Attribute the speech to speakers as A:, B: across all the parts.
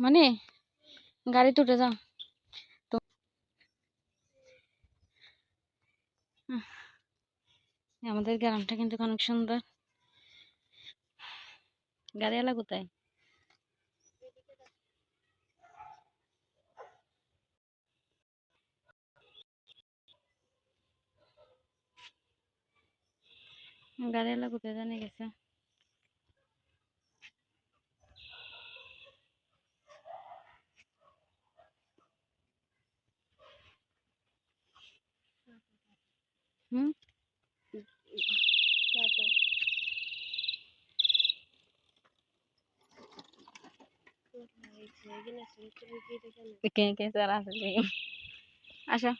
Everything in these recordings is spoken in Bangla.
A: মানে গাড়িতে উঠে যাও। তো আমাদের গ্রামটা কিন্তু অনেক সুন্দর। গাড়িওয়ালা কোথায়? গাড়িওয়ালা কোথায় জানি গেছে। কে কে চালা আছে আসো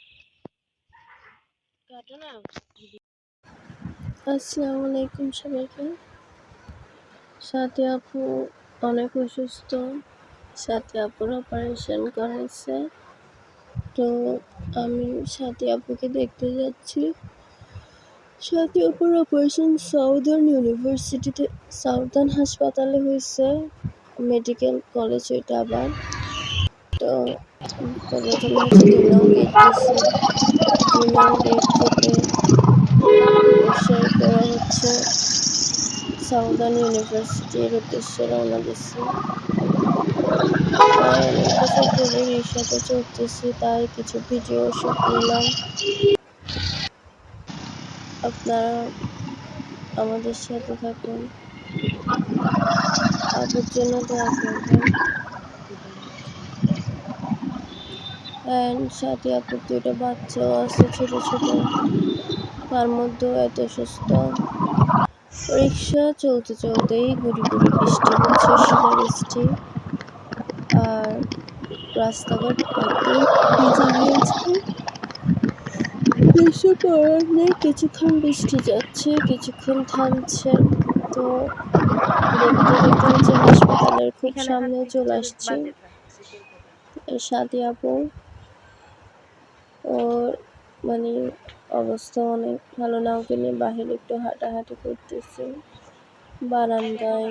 B: আসসালামু আলাইকুম সবাইকে। সাথে আপু অনেক অসুস্থ। সাথে আপুর অপারেশন করাইছে তো আমি সাথে আপুকে দেখতে যাচ্ছি। সাথে আপুর অপারেশন সাউদার্ন ইউনিভার্সিটিতে সাউদার্ন হাসপাতালে হয়েছে। মেডিকেল কলেজ এটা আবার তো প্রথমে হচ্ছে থেকে হচ্ছে সাউদার্ন ইউনিভার্সিটির উদ্দেশ্যে রওনা দিচ্ছি। অনেক বছর তাই কিছু ভিডিও শুট নিলাম। আপনারা আমাদের সাথে থাকুন। আপুর জন্য দোয়া করবেন। সাথে দুইটা বাচ্চাও আছে তার মধ্যেও এত সুস্থ। রিক্সা চলতে চলতেই গুড়ি গুড়ি বৃষ্টি হচ্ছে, শিলা বৃষ্টি। আর রাস্তাঘাট একদম ভিজে গিয়েছে নেই, কিছুক্ষণ বৃষ্টি যাচ্ছে, কিছুক্ষণ থামছে। তো দেখতে হাসপাতালের খুব সামনে চলে আসছি। সাথে আপু ওর মানে অবস্থা অনেক ভালো না ওকে নিয়ে বাহিরে একটু হাঁটাহাঁটি করতেছি। বারান্দায়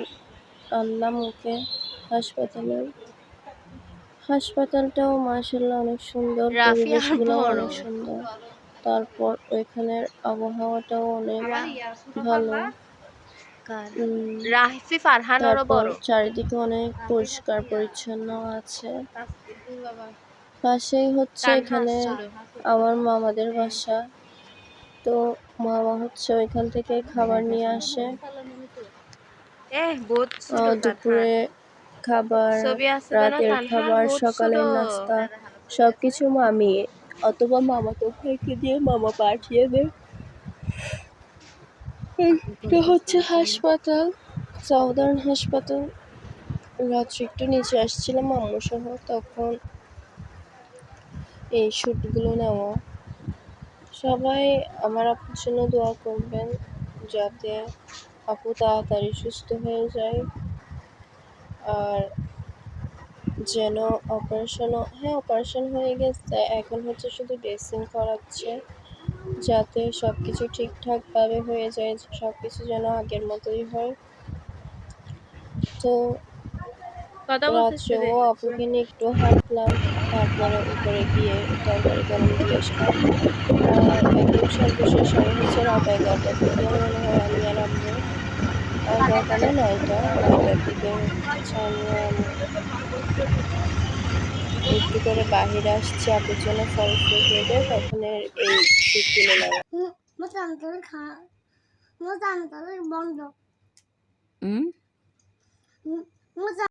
B: আনলাম ওকে হাসপাতালে। হাসপাতালটাও মার্শাল্লাহ অনেক সুন্দর পরিবেশগুলো অনেক সুন্দর। তারপর ওইখানের আবহাওয়াটাও অনেক ভালো।
C: রাফি বড়।
B: চারিদিকে অনেক পরিষ্কার পরিচ্ছন্ন আছে। পাশেই হচ্ছে এখানে আমার মামাদের বাসা। তো মামা হচ্ছে ওইখান থেকে খাবার নিয়ে আসে। দুপুরে খাবার রাতের খাবার সকালের। নাস্তা সবকিছু মামি অথবা মামা তো ভাইকে দিয়ে মামা পাঠিয়ে দেয় এটা হচ্ছে হাসপাতাল, সাউদার্ন হাসপাতাল। রাত্রে একটু নিচে আসছিলাম আম্মু সহ তখন এই শ্যুটগুলো নেওয়া। সবাই আমার আপুর জন্য দোয়া করবেন যাতে আপু তাড়াতাড়ি সুস্থ হয়ে যায় আর যেন অপারেশনও হ্যাঁ অপারেশন হয়ে গেছে। এখন হচ্ছে শুধু ড্রেসিং করাচ্ছে। যাতে সব কিছু ঠিকঠাকভাবে হয়ে যায় সব কিছু যেন আগের মতোই হয়। তো। রাত্রেও আপুকে নিয়ে একটু হাঁটলাম তারপরে উপরে গিয়ে তরকারি গরম দিয়ে আসলাম। আর একদম সর্বশেষ আমি হচ্ছে রাত এগারোটার দিকে মনে হয় আমি আর আম্মু। এগারোটা না নয়টা নয়টার দিকে হচ্ছে আমি একটু করে বাহিরে আসছি আপুর জন্য ফল ফুল কেটে তখন এর এই নেওয়া
D: বন্ধ।
A: হুম
D: মোটা